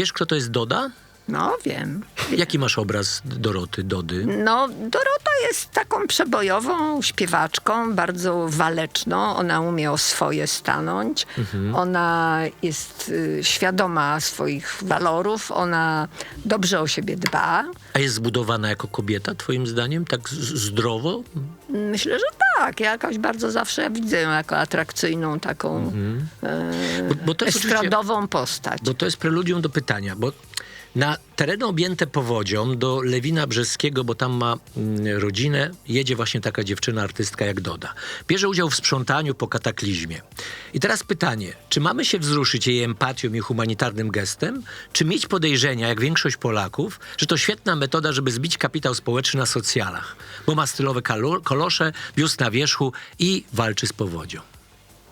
Wiesz, kto to jest Doda? No, wiem. Jaki masz obraz Doroty, Dody? No, Dorota jest taką przebojową śpiewaczką, bardzo waleczną. Ona umie o swoje stanąć. Ona jest y, świadoma swoich walorów. Ona dobrze o siebie dba. A jest zbudowana jako kobieta, twoim zdaniem? Tak z- zdrowo? Myślę, że tak. Ja jakoś bardzo zawsze widzę ją jako atrakcyjną taką Bo, bo to jest oczywiście- estradową postać. Bo to jest preludium do pytania, bo na tereny objęte powodzią do Lewina Brzeskiego, bo tam ma mm, rodzinę, jedzie właśnie taka dziewczyna, artystka jak Doda. Bierze udział w sprzątaniu po kataklizmie. I teraz pytanie, czy mamy się wzruszyć jej empatią i humanitarnym gestem, czy mieć podejrzenia, jak większość Polaków, że to świetna metoda, żeby zbić kapitał społeczny na socjalach, bo ma stylowe kolosze, biust na wierzchu i walczy z powodzią.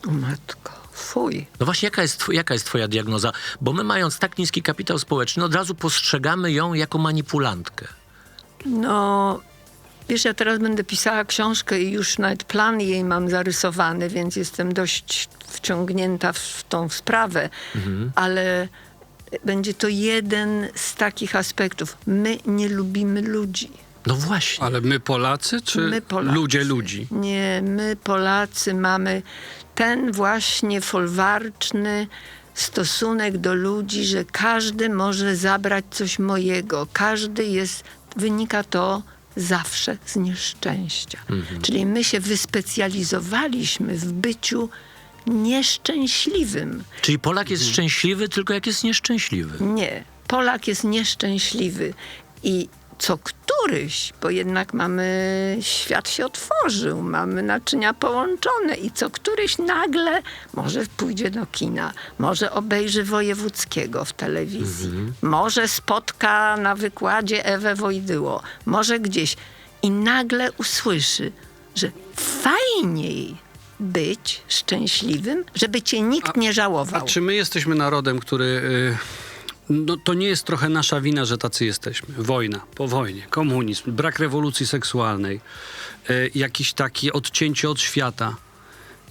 O matko, fuj. No właśnie, jaka jest, jaka jest twoja diagnoza? Bo my mając tak niski kapitał społeczny, od razu postrzegamy ją jako manipulantkę. No, wiesz, ja teraz będę pisała książkę i już nawet plan jej mam zarysowany, więc jestem dość wciągnięta w tą sprawę, ale będzie to jeden z takich aspektów. My nie lubimy ludzi. No właśnie. Ale my Polacy, czy My Polacy. ludzie ludzi? Nie, my Polacy mamy ten właśnie folwarczny stosunek do ludzi, że każdy może zabrać coś mojego. Każdy jest, wynika to zawsze z nieszczęścia. Czyli my się wyspecjalizowaliśmy w byciu nieszczęśliwym. Czyli Polak jest szczęśliwy tylko jak jest nieszczęśliwy. Nie. Polak jest nieszczęśliwy i co któryś, bo jednak mamy, świat się otworzył, mamy naczynia połączone i co któryś nagle może pójdzie do kina, może obejrzy Wojewódzkiego w telewizji, może spotka na wykładzie Ewę Wojdyło, może gdzieś i nagle usłyszy, że fajniej być szczęśliwym, żeby cię nikt nie A żałował. czy my jesteśmy narodem, który... No, to nie jest trochę nasza wina, że tacy jesteśmy. Wojna, po wojnie, komunizm, brak rewolucji seksualnej, y, jakiś takie odcięcie od świata.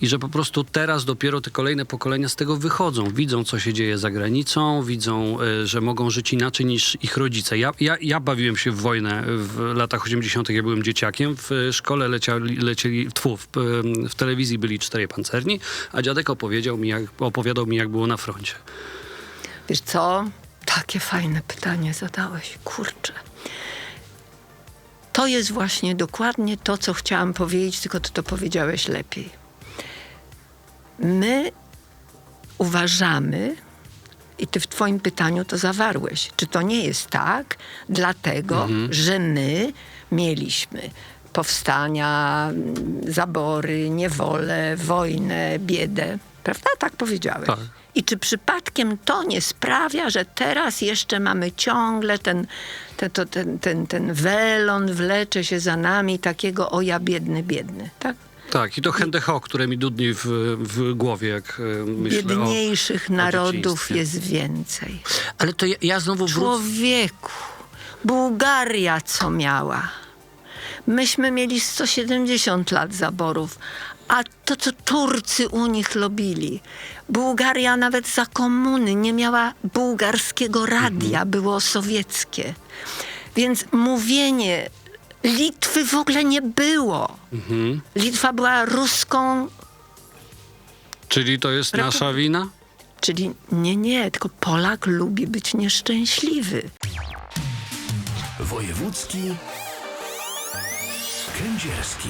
I że po prostu teraz dopiero te kolejne pokolenia z tego wychodzą. Widzą, co się dzieje za granicą, widzą, y, że mogą żyć inaczej niż ich rodzice. Ja, ja, ja bawiłem się w wojnę w latach 80., jak byłem dzieciakiem. W szkole leciali, lecieli, tfu, w, w telewizji byli czterej pancerni, a dziadek opowiedział mi, jak, opowiadał mi, jak było na froncie. Wiesz co? Takie fajne pytanie zadałeś, kurczę. To jest właśnie dokładnie to, co chciałam powiedzieć, tylko ty to powiedziałeś lepiej. My uważamy, i ty w twoim pytaniu to zawarłeś, czy to nie jest tak, dlatego, że my mieliśmy powstania, zabory, niewolę, wojnę, biedę. Prawda? Tak powiedziałeś. Tak. I czy przypadkiem to nie sprawia, że teraz jeszcze mamy ciągle ten, ten, to, ten, ten, ten welon wlecze się za nami takiego o ja biedny, biedny, tak? Tak, i to hendeho, które mi dudni w, w głowie, jak y, myślę Biedniejszych o, narodów jest więcej. Ale to ja, ja znowu wrócę. Człowieku, Bułgaria co miała? Myśmy mieli 170 lat zaborów, a to, co Turcy u nich lobili. Bułgaria nawet za komuny nie miała bułgarskiego radia, było sowieckie. Więc mówienie Litwy w ogóle nie było. Litwa była ruską, Czyli to jest nasza wina? czyli nie, nie, tylko Polak lubi być nieszczęśliwy. Wojewódzki Kędzierski